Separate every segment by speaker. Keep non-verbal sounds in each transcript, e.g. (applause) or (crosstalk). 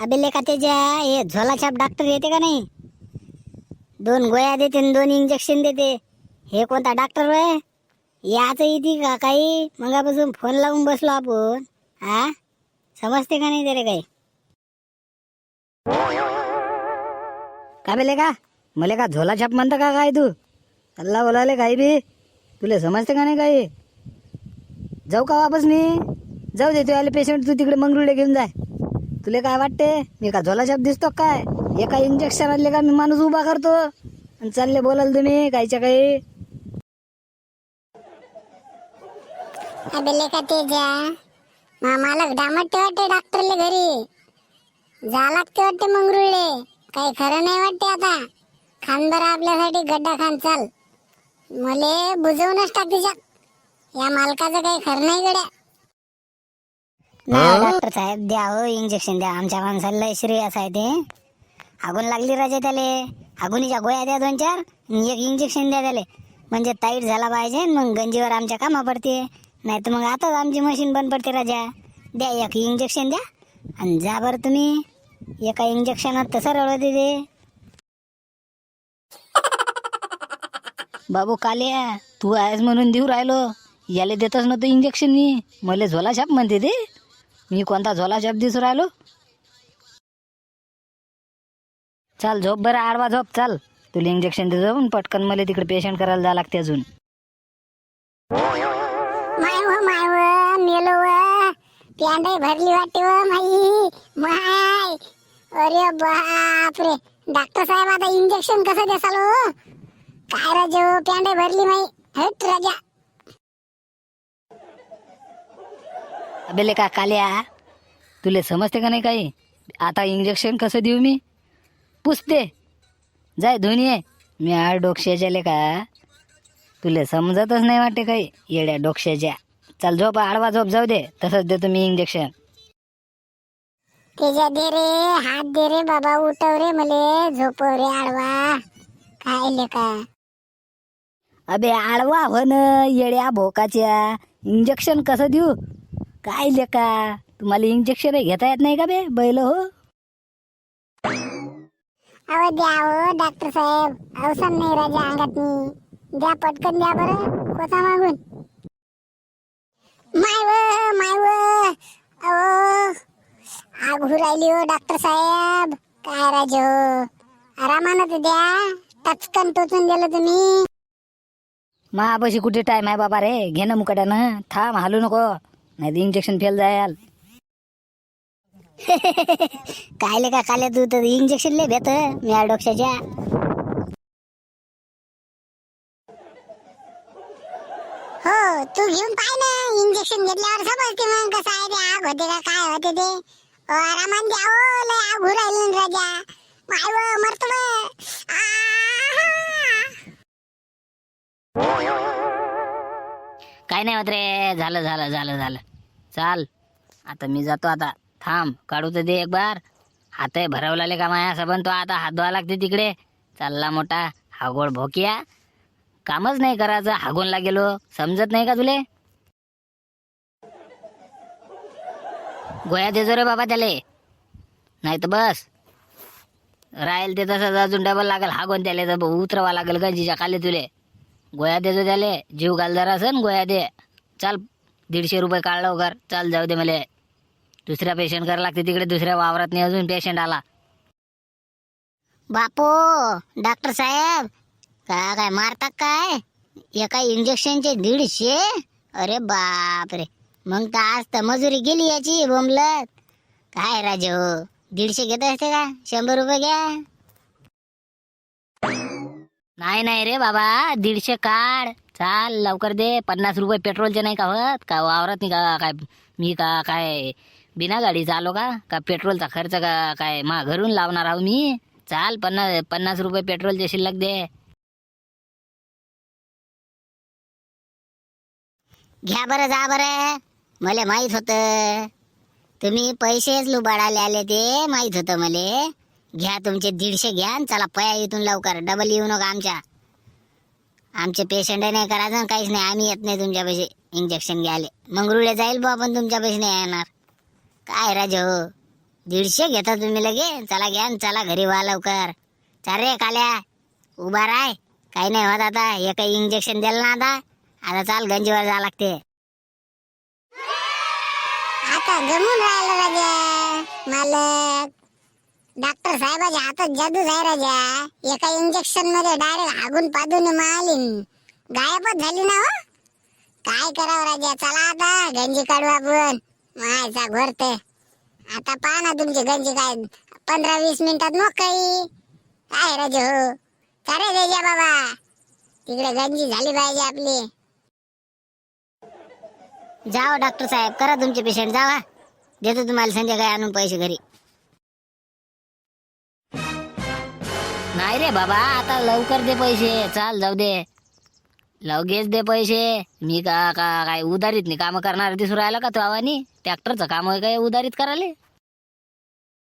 Speaker 1: अबे लेका त्याच्या हे झोलाछाप डॉक्टर येते का नाही? दोन गोळ्या देते आणि दोन इंजेक्शन देते. हे कोणता डॉक्टर वय? याचं येते का काही? मगापासून फोन लावून बसलो आपण. हा समजते का नाही तरी काही? का बेले का मले का झोलाछाप म्हणता का काय तू? अल्ला बोलाले काही बी. तुला समजते का नाही काही? जाऊ का वापस मी? जाऊ दे तू आले पेशंट तू तिकडे मंगरुळे घेऊन जाय. तुला काय वाटते? मी का झोलाछाप दिसतो काय? एका इंजेक्शन आले का मी माणूस उभा करतो? आणि चालले बोलाल तुम्ही काहीच्या काही?
Speaker 2: अबे लेका तेजा मा मालक डामट वाटते डॉक्टरले घरी. जा लागते वाटते मंगरुळे काही खरं नाही वाटते आता. खान बरं आपल्यासाठी गड्डा खान चाल. मले बुजवूनच टाक या मालकाचं काही खरं नाही गड्या.
Speaker 1: नाही डॉक्टर साहेब द्या हो इंजेक्शन द्या. आमच्या माणसाला लय सिरियस आहे ते. आगून लागली राजा त्याले. आगुनीच्या गोळ्या द्या दोन चार आणि एक इंजेक्शन द्या त्याले. म्हणजे ताईट झाला पाहिजे मग गंजीवर आमच्या कामा पडते. नाही तर मग आताच आमची मशीन बंद पडते राजा. द्या एक इंजेक्शन द्या आणि जा बरं तुम्ही. एका इंजेक्शनात तर सरळ होते ते. (laughs) बाबू कालिया तू आहेस म्हणून देऊ राहिलो. याले देतच नव्हतं इंजेक्शन मी. मला झोला छाप म्हणते ते. मी कोणता झोला झोप दिसू राहिलो? चाल झोप बरं आडवा झोप चाल. तुला इंजेक्शन दे जाऊन पटकन मला तिकडे पेशंट करायला जावं लागते अजून.
Speaker 2: माय व माय व मेलो व. प्यांडाई भरली वाटते व माई. माय. अरे बापरे. डॉक्टर साहेब आता इंजेक्शन कसं देसाल हो? काय राजे हो, प्यांडाई भरली माई. हट राजा.
Speaker 1: अबेले का काल्या तुले समजते का नाही काही? आता इंजेक्शन कसं देऊ मी? पुसते. जाय धुनी आहे मी आड डोक्याच्याले का? तुले समजतच नाही वाटते काही येड्या डोक्याच्या. चल झोप आडवा झोप जाऊ दे. तसंच देतो मी इंजेक्शन
Speaker 2: तेजा दे रे हात दे रे बाबा उठव रे मले. झोपव रे आडवा. काय लेका
Speaker 1: अबे आडवा हो न येड्या भोकाच्या. इंजेक्शन कसं देऊ? काय लेका तुम्हाला इंजेक्शन घेता येत नाही का बे बैल हो?
Speaker 2: अहो द्या हो डॉक्टर साहेब. अवसान नाही राजा अंगात मी द्या पटकन द्या बरं कोथा मागून. माय व माय व अहो आग राहिली हो डॉक्टर साहेब. काय राजे हो? आरामानं तर द्या. टचकन टोचून दिलं तुम्ही.
Speaker 1: महापाशी कुठे टाइम आहे बाबा रे? घे ना. मुकाट्यानं थांब हालू नको. नाही इंजेक्शन फेल जायल. (laughs) काय का काल्या तू तर इंजेक्शन ले भेट मी या डोक्याच्या.
Speaker 2: हो तू घेऊन पाय ना इंजेक्शन घेतल्यावर समजते मग कसं आहे ते आग होते का काय होते ते. ओ, आरामात द्या हो लय आग राहिली राजा. माय व मरतो.
Speaker 1: काय नाही होत रे झालं झालं झालं झालं. चाल. आता मी जातो आता. थांब काढू तर दे एक बार हात भरवलाले का माया सबन तो आता हात धुवा लागते तिकडे. चालला मोठा हागोळ भोकिया. कामच नाही करायचं हागूनला गेलो हो. समजत नाही का तुले? गोया देजो रे बाबा त्याले. नाही तर बस. राहील ते तसंच अजून डबल लागेल. हागून त्याले तर उतरवा लागेल गंजीच्या खाली तुले. गोया देजो त्याले. जीव घाल जरा असन गोया दे. चाल दीडशे रुपये काढ लवकर चाल जाऊ दे मला. दुसऱ्या पेशंट करायला लागते तिकडे दुसऱ्या वावरात नाही अजून पेशंट आला. बापू डॉक्टर साहेब का काय मारतात काय? एका इंजेक्शनचे दीडशे? अरे बाप रे मग तर आज तर मजुरी गेली याची बोंबलत. काय राजे हो दीडशे घेत असते का? शंभर रुपये घ्या. नाही नाही रे बाबा दीडशे काढ. चाल लवकर दे. पन्नास रुपये पेट्रोलचे नाही का होत? का वावरत नाही का काय मी का काय बिना गाडीचा आलो का? का पेट्रोलचा खर्च का काय मा घरून लावणार आहो मी? चाल पन्नास पन्नास रुपये पेट्रोलचे शिल्लक दे. घ्या बरं जा बरं. मला माहीत होतं. तुम्ही पैसेच लुबाडाले आले ते माहीत होतं मले. घ्या तुमचे दीडशे घ्या आणि चला पया इथून लवकर. डबल येऊ नका आमच्या? आमचे पेशंट नाही करायचं काहीच नाही. आम्ही येत नाही तुमच्या पैसे इंजेक्शन घ्यायले मंगरुळे जाईल बा आपण तुमच्या पैसे नाही येणार. काय राजा हो?
Speaker 3: दीडशे घेता तुम्ही लगे. चला घ्या चला घरी वा लवकर. चाल रे काल्या. उभा राय. काही नाही होत आता. हे काही इंजेक्शन दिलं ना आता. आता चाल गंजीवर जावं लागते.
Speaker 2: आता गमून राहिलं राजा मालक. डॉक्टर साहेबाच्या हातात जादूच आहे. राजा एका इंजेक्शनमध्ये डायरेक्ट हागून पादून मालिन. गायबच झाली ना हो? काय करावं राजा? चला आता गंजी काढू आपण. मायचा घोरते आता पहा ना तुमची गंजी काय पंधरा वीस मिनिटात मोकळी. काय राजे हो? चाले द्यायच्या बाबा. तिकडे गंजी झाली पाहिजे आपली.
Speaker 3: जाओ डॉक्टर साहेब करा तुमचे पेशंट जावा. देतो तुम्हाला संध्याकाळी आणून पैसे घरी.
Speaker 1: नाही रे बाबा आता लवकर दे पैसे. चाल जाऊ दे. लगेच दे पैसे. मी का का काय उधारीत नाही काम करणार दिसू राहिला का तो आवानी? ट्रॅक्टरचं काम आहे काय उधारीत कराले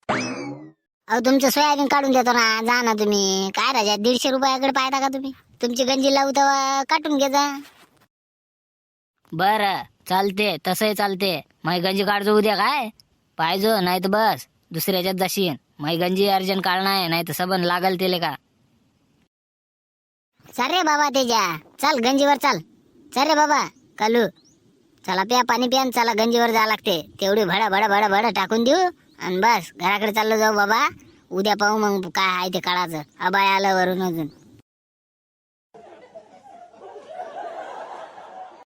Speaker 3: अहो तुमचं सोयाबीन काढून देतो ना जा ना तुम्ही. काय राजा दीडशे रुपयाकडे पाहता का तुम्ही? तुमची गंजी लावू तेव्हा काटून घे जा.
Speaker 1: बर चालते तसंही चालते. माई गंजी काढजो उद्या काय? पाहिजो नाही तर बस. दुसऱ्याच्यात जाशीन. माई गंजी अर्जंट काढणार आहे नाही तर सबन लागल तेले का?
Speaker 3: चल रे बाबा तेजा. चल गंजीवर चल. चल रे बाबा कलू. चला प्या पाणी प्या चला गंजीवर जा लागते. तेवढी भडा भडा भडा भडा टाकून देऊ आणि बस घराकडे चाललो जाऊ बाबा. उद्या पाहू मग काय आहे ते काढायचं अबाय आलं वरून अजून.